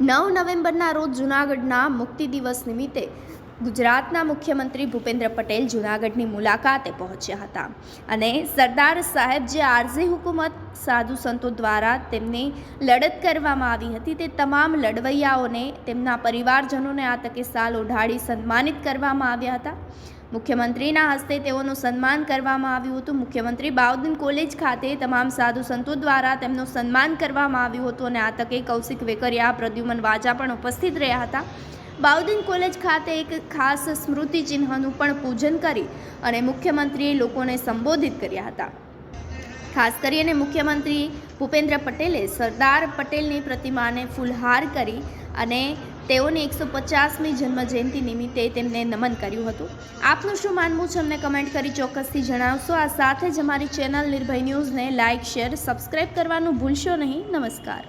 નવ નવેમ્બરના રોજ જૂનાગઢના મુક્તિ દિવસ નિમિત્તે ગુજરાતના મુખ્યમંત્રી ભૂપેન્દ્ર પટેલ જૂનાગઢની મુલાકાતે પહોંચ્યા હતા. અને સરદાર સાહેબ જે આરઝી હુકુમત સાધુ સંતો દ્વારા તેમની લડત કરવામાં આવી હતી, તે તમામ લડવૈયાઓને તેમના પરિવારજનોને આ તકે સાલ ઓઢાડી સન્માનિત કરવામાં આવ્યા હતા. મુખ્યમંત્રીના હસ્તે તેઓનું સન્માન કરવામાં આવ્યું હતું. મુખ્યમંત્રી બાઉદ્દીન કોલેજ ખાતે તમામ સાધુ સંતો દ્વારા તેમનું સન્માન કરવામાં આવ્યું હતું અને આ તકે કૌશિક વેકરિયા, પ્રદ્યુમન વાજા પણ ઉપસ્થિત રહ્યા હતા. બાઉદ્દીન કોલેજ ખાતે એક ખાસ સ્મૃતિ ચિહ્નનું પણ પૂજન કરી અને મુખ્યમંત્રીએ લોકોને સંબોધિત કર્યા હતા. ખાસ કરીને મુખ્યમંત્રી ભૂપેન્દ્ર પટેલે સરદાર પટેલની પ્રતિમાને ફૂલહાર કરી અને તેઓની એકસો પચાસમી જન્મજયંતિ નિમિત્તે તેમને નમન કર્યું હતું. આપનું શું માનવું છે અમને કમેન્ટ કરી ચોક્કસથી જણાવશો. આ સાથે જ અમારી ચેનલ નિર્ભય ન્યૂઝને લાઇક, શેર, સબસ્ક્રાઇબ કરવાનું ભૂલશો નહીં. નમસ્કાર.